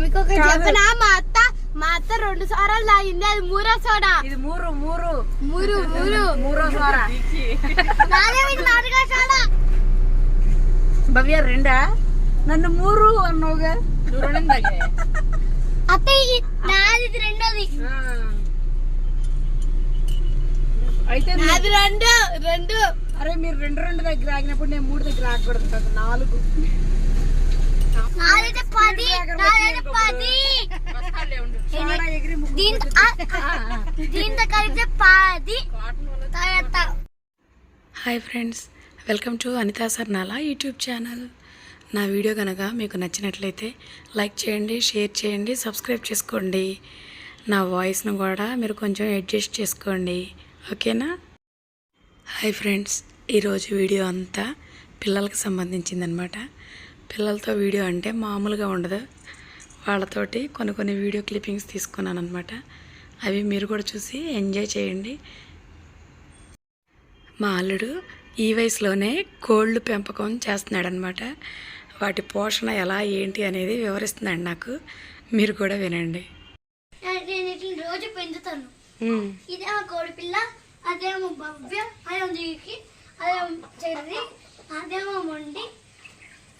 మీకు ఒక చెప్పనా? మా అత్త మా అత్త రెండు సార్లు తాగింది. అది మూరో సోడా. ఇది మూరు మూరు. మూరు మూరు. మూరో నాలుగో సోడా. భవ్య రెండా? నన్ను మూరు అన్నావుగా అత్త ఇది నాది రెండోది. అయితే నాది రెండు రెండు. అరే మీరు రెండు రెండు దగ్గర ఆగినప్పుడు నేను మూడు దగ్గర ఆగకూడదు కదా నాలుగు. Hi friends welcome to Anitha Sarnala YouTube channel. నా వీడియో కనుక మీకు నచ్చినట్లయితే లైక్ చేయండి షేర్ చేయండి సబ్స్క్రైబ్ చేసుకోండి. నా వాయిస్ను కూడా మీరు కొంచెం అడ్జస్ట్ చేసుకోండి. ఓకేనా? హాయ్ ఫ్రెండ్స్ ఈరోజు వీడియో అంతా పిల్లలకు సంబంధించిందనమాట పిల్లలతో వీడియో అంటే మామూలుగా ఉండదు. వాళ్ళతోటి కొన్ని కొన్ని వీడియో క్లిప్పింగ్స్ తీసుకున్నాను అనమాట అవి మీరు కూడా చూసి ఎంజాయ్ చేయండి. మా అల్లుడు ఈ వయసులోనే కోళ్ళు పెంపకం చేస్తున్నాడనమాట వాటి పోషణ ఎలా ఏంటి అనేది వివరిస్తున్నాడు నాకు. మీరు కూడా వినండి. నేను రోజు పెంచుతాను. కోడి పిల్ల. అదేమో భవ్య అదేమో దిగి అదేమో చెర్రి అదేమో మొండి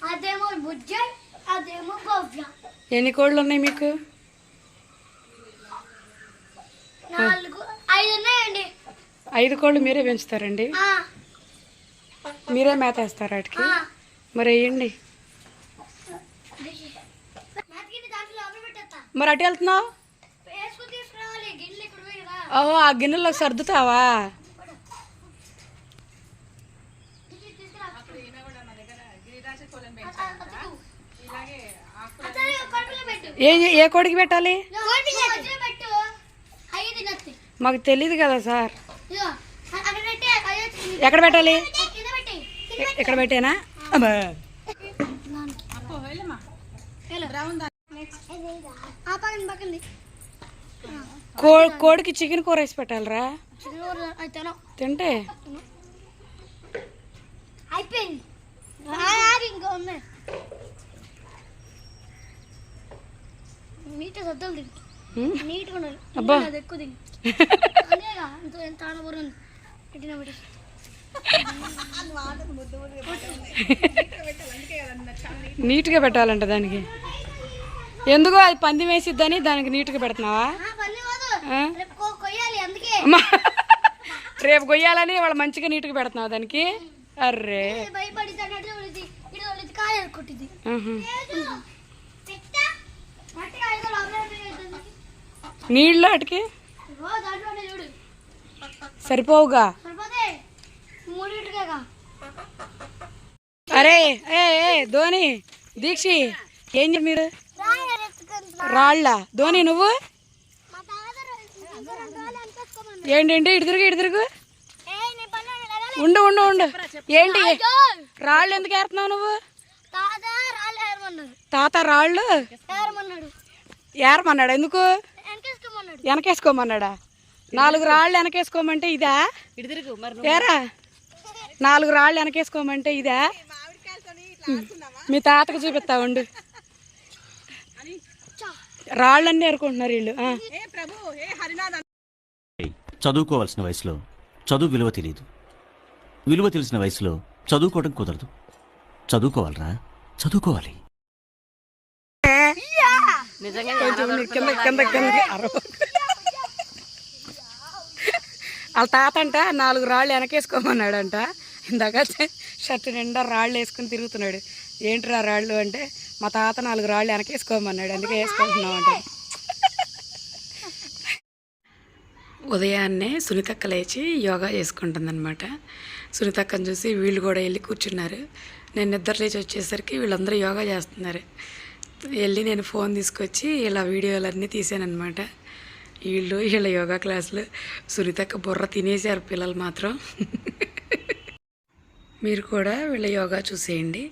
అదేమో బుజ్జ అదేమో భవ్య. ఎన్ని కోళ్ళు ఉన్నాయి మీకు? నాలుగు ఐదు ఉన్నాయండి. ఐదు కోళ్ళు మీరే పెంచుతారండి? మీరే మేత వేస్తారా వాటికి. మరి వేయండి. మరి అటు వెళ్తున్నావు వేసుకుని తీసుకురావాలి గిన్నెలు ఇక్కడ పోయి కదా ఓహో ఆ గిన్నెలో సర్దుతావా? ఏ ఏ కోడికి పెట్టాలి? మాకు తెలియదు కదా సార్. ఎక్కడ పెట్టాలి? ఎక్కడ పెట్టేనా? అబ్బా. ఆ పక్కన పక్కన కో కోడికి చికెన్ కూర వేసి పెట్టాలిరా. తింటే? అయిపోయింది. ఆ, ఆగి ఇంకా ఉన్నాయి నీట్ సద్దలు ఉండాలి. అబ్బా. ఎక్కువ ఎంత పెట్టిన పెట్టి. నీట్గా పెట్టాలంట దానికి. ఎందుకో అది పంది వేసిద్దని దానికి నీట్గా పెడుతున్నావా? రేపు కొయ్యాలని వాళ్ళు మంచిగా నీట్గా పెడుతున్నావు దానికి. అర్రే. నీళ్ళు అటుకి. సరిపోవుగా. అరే ఏ ఏ ధోని దీక్షి ఏం చెప్పి మీరు? రాళ్ళ? ధోని నువ్వు మా తాత ఇంకో రెండు రోజులు అనుకోసుకోమన్నాడు ఏంటంటే ఇటు తిరుగు ఇటు తిరుగు. ఉండు ఉండు ఉండు. ఏంటి? రాళ్ళు ఎందుకు ఏరుతున్నావు నువ్వు? తాత రాళ్ళు ఏరమన్నాడు. ఎందుకు? వెనకేసుకోమన్నాడు. నాలుగు రాళ్ళు వెనకేసుకోమంటే ఇదా? ఏరా? నాలుగు రాళ్ళు వెనకేసుకోమంటే ఇదా? మీ తాతకు చూపిస్తా ఉండు. రాళ్ళన్నీ ఏరుకుంటున్నారు వీళ్ళు. చదువుకోవాల్సిన వయసులో చదువు విలువ తెలియదు. విలువ తెలిసిన వయసులో చదువుకోవడం కుదరదు. చదువుకోవాలరా? చదువుకోవాలి. వాళ్ళ తాత అంట నాలుగు రాళ్ళు వెనకేసుకోమన్నాడంట. ఇందాక షర్ట్ నిండా రాళ్ళు వేసుకుని తిరుగుతున్నాడు. ఏంటిరా రాళ్ళు అంటే మా తాత నాలుగు రాళ్ళు వెనకేసుకోమన్నాడు. అందుకే వేసుకుంటున్నామంట. ఉదయాన్నే సునీతక్క లేచి యోగా చేసుకుంటుందన్నమాట. సునీతక్కను చూసి వీళ్ళు కూడా వెళ్ళి కూర్చున్నారు. నేను నిద్ర లేచి వచ్చేసరికి వీళ్ళందరూ యోగా చేస్తున్నారు. వెళ్ళి నేను ఫోన్ తీసుకొచ్చి ఇలా వీడియోలన్నీ తీసానమాట వీళ్ళు వీళ్ళ యోగా క్లాసులు. సునీతక్క బుర్ర తినేశారు పిల్లలు మాత్రం. మీరు కూడా వీళ్ళ యోగా చూసేయండి.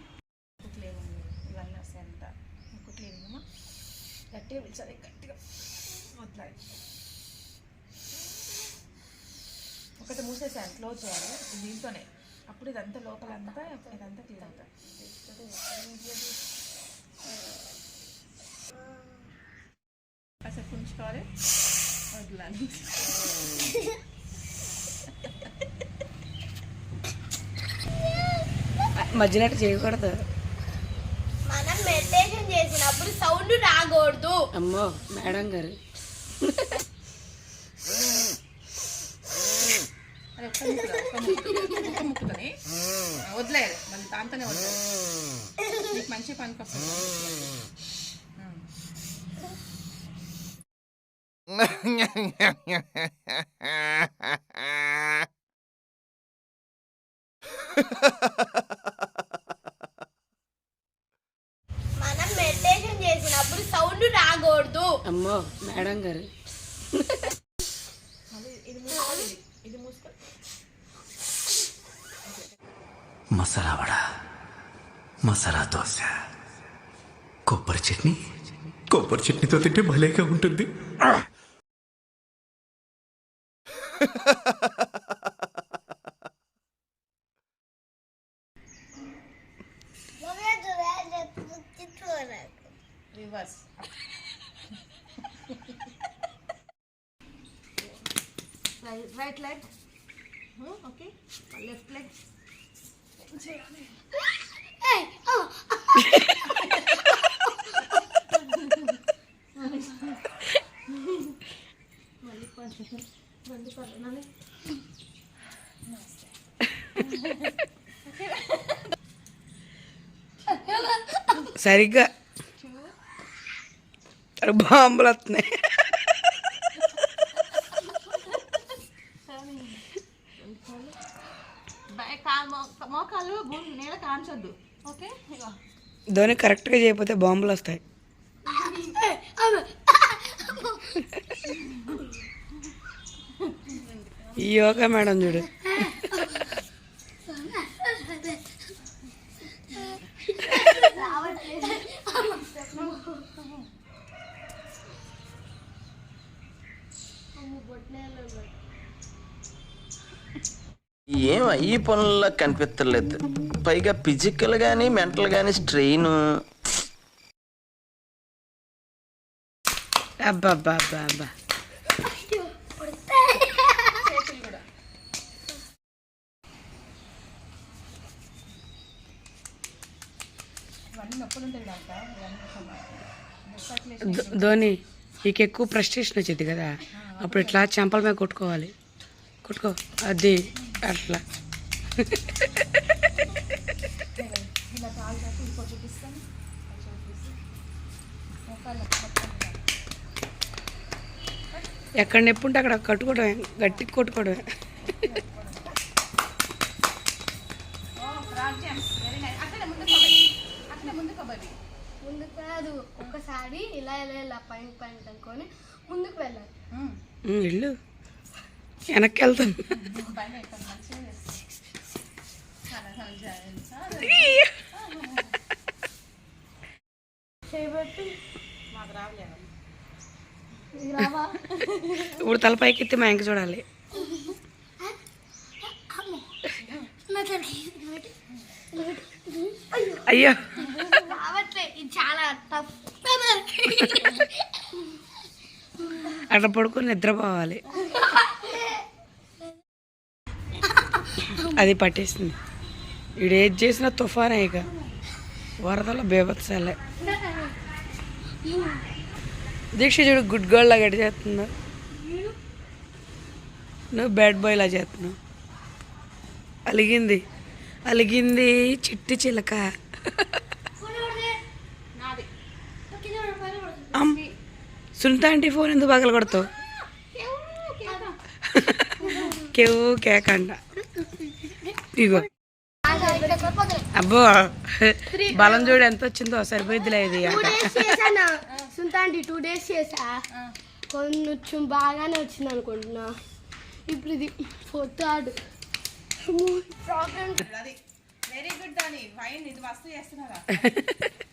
ఒకటి మూసేసాను క్లోజ్ చేయాలి. దీంతోనే అప్పుడు ఇదంతా లోపలంతా ఇదంతా క్లియర్ అవుతుంది కాసేపు ఉంచుకోవాలి మధ్యనట్టు చేయకూడదు. మనం మెడిటేషన్ చేసినప్పుడు సౌండ్ రాకూడదు. అమ్మో మేడం గారు. దాంతోనే వదిలేదు నీకు మంచి పనికి వస్తుంది మనం మెడిటేషన్ చేసినప్పుడు సౌండ్ రాకూడదు. అమ్మో మేడం గారు. మసాలా దోశ కొబ్బరి చట్నీ కొబ్బరి చట్నీతో తింటే భలేగా ఉంటుంది reverse right leg okay left leg సరిగ్గా అరే బాంబులు వస్తున్నాయి ధోని కరెక్ట్గా చేయకపోతే బాంబులు వస్తాయి. ఈ యోగా మేడం చూడు. ఏం ఈ పనుల్లో కనిపించలేదు పైగా ఫిజికల్ గానీ మెంటల్ గానీ స్ట్రెయిన్ అబ్బా ధోని నీకు ఎక్కువ ప్రెస్టేషన్ వచ్చింది కదా? అప్పుడు ఇట్లా చెంపల మీద కొట్టుకోవాలి. కొట్టుకో. అది. అట్లా. ఎక్కడ నొప్పి ఉంటే అక్కడ కట్టుకోవడమే గట్టిగా కొట్టుకోవడమే. ముందుకు కాదు ఒక్కసారి ఇలా ఇలా ఇలా పైన పైన అనుకొని ముందుకు వెళ్ళాలి. వెళ్ళు. వెనక్కి వెళ్తాను ఇప్పుడు తల పైకి ఎత్తి మా ఇంక చూడాలి. అయ్యో. చాలా అట్లా పడుకొని నిద్రపోవాలి. అది పట్టేసింది. వీడు ఏది చేసినా తుఫానే ఇక. వరదలో బేబత్సాలే దీక్ష చూడు గుడ్ గర్ల్ లాగా ఎట్ట చేస్తుందో. నువ్వు బ్యాడ్ బాయ్ లా చేస్తున్నావు. అలిగింది. అలిగింది చిట్టి చిలక. సునీత ఆంటీ ఫోన్ ఎందుకు పగల కొడతావు కేవు కేకండ ఇగో. అబ్బో. బలం చూడు ఎంత వచ్చిందో సరిపోయిద్దిలే ఇది టూ డేస్ చేశాను? సుల్తాంటి టూ డేస్ చేసా కొంచెం బాగానే వచ్చింది అనుకుంటున్నా. ఇప్పుడు ఇది ఫోర్త్ థర్డ్ వెరీ గుడ్ దాని వైన్ ఇది వస్తు చేస్తున్నారా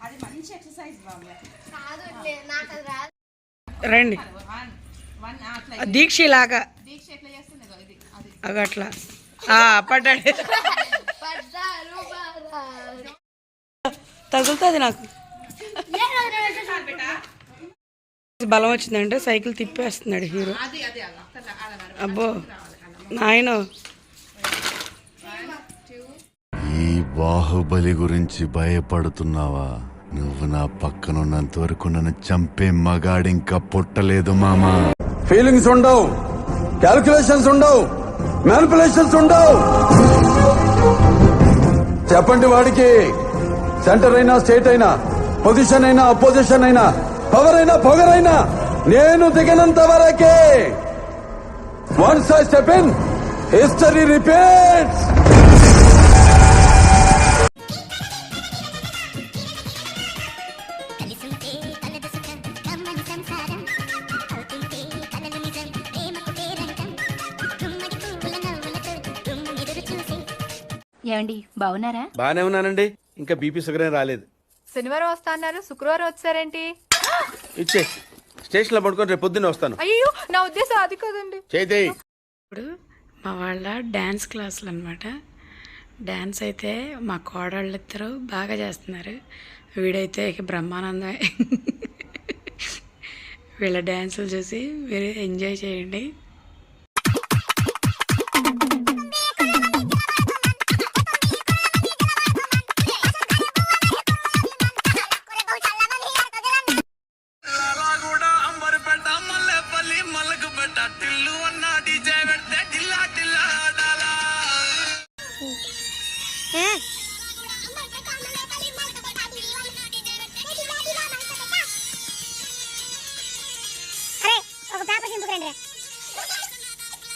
అది మంచి ఎక్సర్సైజ్ బాబు కాదు లే- నాకు అది రాదు రండి దీక్ష లాగా దీక్ష ఎట్లా చేస్తుంది అది. అట్లా పడ్డాడు. తగులుతుంది నాకు. బలం వచ్చిందంటే సైకిల్ తిప్పేస్తున్నాడు హీరో. అబ్బో నాయన. ఈ బాహుబలి గురించి భయపడుతున్నావా? నువ్వు నా పక్కనున్నంత వరకు నన్ను చంపే మగాడింకా పుట్టలేదు మామా. ఫీలింగ్స్ ఉండవు. క్యాల్కులేషన్స్ ఉండవు. మ్యానిపులేషన్స్ ఉండవు. చెప్పండి వాడికి. సెంటర్ అయినా స్టేట్ అయినా పొజిషన్ అయినా అపోజిషన్ అయినా పవర్ అయినా పొగరైనా నేను దిగినంత వరకే once I step in history repeats ఏమండి బాగున్నారా? బానే ఉన్నానండి. ఇంకా బీపీ షుగర్ ఏం రాలేదు. శనివారం వస్తా అన్నారు. శుక్రవారం వచ్చారేంటి? ఇచ్చే స్టేషన్లో పడుకొని రేపు పొద్దున్నే వస్తాను. అయ్యో నా ఉద్దేశం అది కాదండి. చేయి ఇప్పుడు మా వాళ్ళ డ్యాన్స్ క్లాసులు అనమాట డ్యాన్స్ అయితే మా కోడళ్ళు ఇద్దరు బాగా చేస్తున్నారు. వీడైతే ఇక బ్రహ్మానందమే. వీళ్ళ డ్యాన్సులు చూసి మీరు ఎంజాయ్ చేయండి.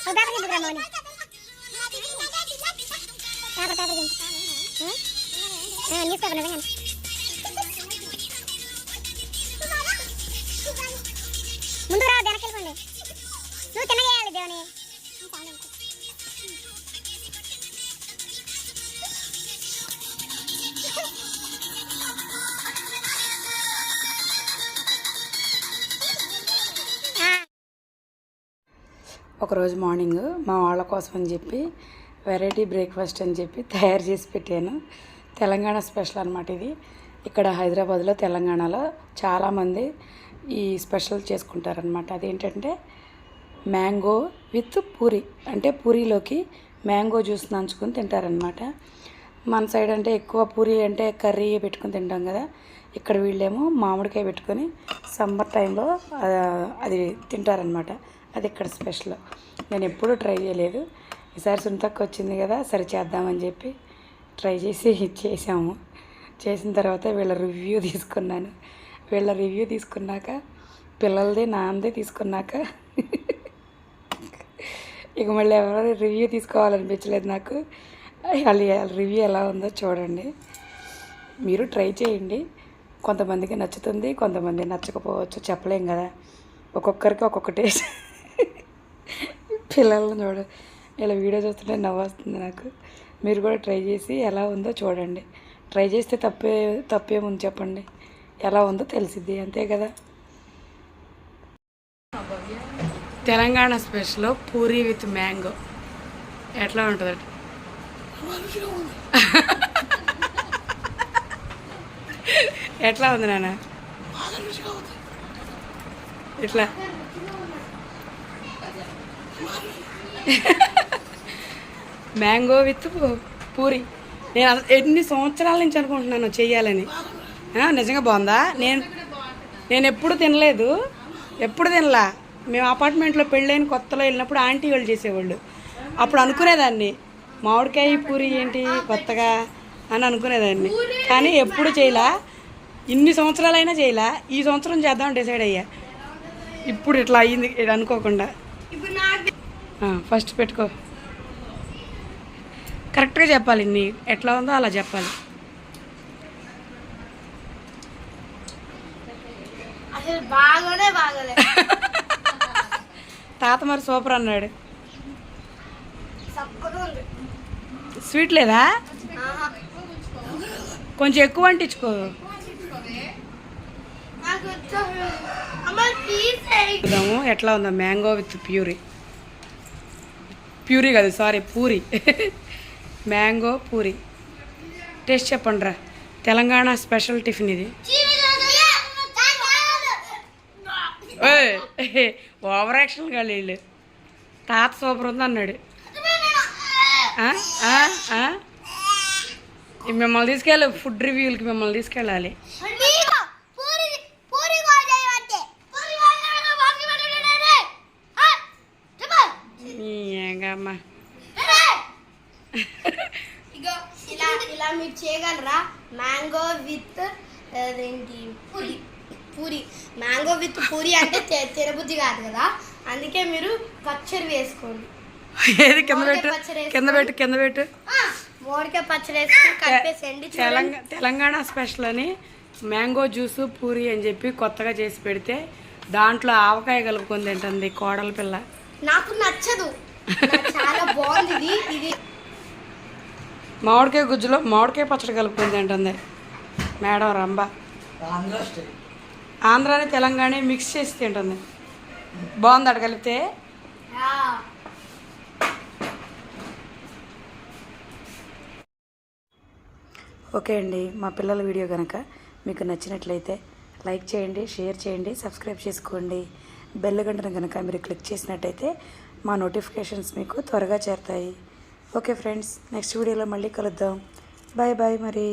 ఒక పేపర్ చింపుకురా మౌని పేపర్ పేపర్ చింపు న్యూస్ పేపర్ నిజంగా ముందు రా వెనక్కి వెళ్ళిపోండి. నువ్వు తిన్నగా వేయాలి దేవుని. ఒకరోజు మార్నింగ్ మా వాళ్ళ కోసం అని చెప్పి వెరైటీ బ్రేక్ఫాస్ట్ అని చెప్పి తయారు చేసి పెట్టాను. తెలంగాణ స్పెషల్ అనమాట ఇది. ఇక్కడ హైదరాబాద్లో తెలంగాణలో చాలామంది ఈ స్పెషల్ చేసుకుంటారనమాట అదేంటంటే మ్యాంగో విత్ పూరి అంటే పూరీలోకి మ్యాంగో జ్యూస్ నంచుకొని తింటారనమాట మన సైడ్ అంటే ఎక్కువ పూరి అంటే కర్రీ పెట్టుకొని తింటాం కదా. ఇక్కడ వీళ్ళేమో మామిడికాయ పెట్టుకొని సమ్మర్ టైంలో అది తింటారనమాట అది ఇక్కడ స్పెషల్? నేను ఎప్పుడూ ట్రై చేయలేదు. ఈసారి సుంతక్క వచ్చింది కదా సరి చేద్దామని చెప్పి ట్రై చేసి చేసాము చేసిన తర్వాత వీళ్ళ రివ్యూ తీసుకున్నాను. వీళ్ళ రివ్యూ తీసుకున్నాక పిల్లలది నాన్నది తీసుకున్నాక ఇక మళ్ళీ ఎవరు రివ్యూ తీసుకోవాలనిపించలేదు నాకు. వాళ్ళ రివ్యూ ఎలా ఉందో చూడండి. మీరు ట్రై చేయండి. కొంతమందికి నచ్చుతుంది కొంతమంది నచ్చకపోవచ్చు. చెప్పలేం కదా. ఒక్కొక్కరికి ఒక్కొక్క టేస్ట్. పిల్లలను చూడ ఇలా వీడియో చూస్తుంటే నవ్వు వస్తుంది నాకు. మీరు కూడా ట్రై చేసి ఎలా ఉందో చూడండి. ట్రై చేస్తే తప్పే తప్పేముంది చెప్పండి. ఎలా ఉందో తెలిసిద్ది అంతే కదా? Telangana special puri with mango. ఎట్లా ఉంటుంది? ఎట్లా ఉంది నాన్న? ఇట్లా మ్యాంగో విత్ పూరి. నేను ఎన్ని సంవత్సరాల నుంచి అనుకుంటున్నాను చెయ్యాలని. నిజంగా బాగుందా? నేను నేను ఎప్పుడు తినలేదు. ఎప్పుడు తినలా? మేము అపార్ట్మెంట్లో పెళ్ళైన కొత్తలో వెళ్ళినప్పుడు ఆంటీ వాళ్ళు చేసేవాళ్ళు. అప్పుడు అనుకునేదాన్ని మామిడికాయ పూరి ఏంటి కొత్తగా? అని అనుకునేదాన్ని. కానీ ఎప్పుడు చేయలా? ఇన్ని సంవత్సరాలైనా చేయలా? ఈ సంవత్సరం చేద్దాం డిసైడ్ అయ్యా. ఇప్పుడు ఇట్లా అయ్యింది అనుకోకుండా. ఫస్ట్ పెట్టుకో. కరెక్ట్గా చెప్పాలి నీ ఎట్లా ఉందో అలా చెప్పాలి. తాత మరి సూపర్ అన్నాడు. స్వీట్ లేదా. కొంచెం ఎక్కువ అంటించుకో. చూద్దాము ఎట్లా ఉందో. మ్యాంగో విత్ ప్యూరీ ప్యూరీ కాదు sorry puri. Mango puri. Taste చెప్పండి రా తెలంగాణ స్పెషల్ టిఫిన్ ఇది. ఓవర్ యాక్షన్ కాదు వీళ్ళు. తాత సూపర్ ఉంది అన్నాడు. మిమ్మల్ని తీసుకెళ్ళి ఫుడ్ రివ్యూలకి మిమ్మల్ని తీసుకెళ్ళాలి పూరి పూరి కూడా చేయమంటే పూరి కూడా బాక్స్ పెట్టండి ఆ చెప్పు ఏంగమ్మా ఇగో ఇలా ఇలా మీరు చేయగలరా మ్యాంగో విత్ అదేంటి పూరి. పూరి. మ్యాంగో విత్ పూరి అంటే తి- తినబుద్ధి కాదు కదా. అందుకే మీరు పచ్చడి వేసుకోండి. ఏది? కింద పెట్టు. కింద పెట్టు కింద పెట్టు. మోడికాయ పచ్చడి వేసుకొని కలిపేసేయండి తెలంగాణ తెలంగాణ స్పెషల్ అని మ్యాంగో జ్యూస్ పూరి అని చెప్పి కొత్తగా చేసి పెడితే దాంట్లో ఆవకాయ కలుపుకొని తింటుంది కోడల పిల్ల. నాకు నచ్చదు. చాలా బాగుంది ఇది. ఇది మామిడికాయ గుజ్జులో మామిడికాయ పచ్చడి కలుపుకొని తింటుంది. మేడం రంభ. ఆంధ్రాని తెలంగాణ మిక్స్ చేసి తింటుంది. బాగుంది ఆ, ఓకే అండి మా పిల్లల వీడియో కనుక మీకు నచ్చినట్లయితే లైక్ చేయండి షేర్ చేయండి సబ్స్క్రైబ్ చేసుకోండి. బెల్ గంటను కనుక మీరు క్లిక్ చేసినట్టయితే మా నోటిఫికేషన్స్ మీకు త్వరగా చేరుతాయి. ఓకే ఫ్రెండ్స్ నెక్స్ట్ వీడియోలో మళ్ళీ కలుద్దాం. బాయ్ బాయ్ మరి.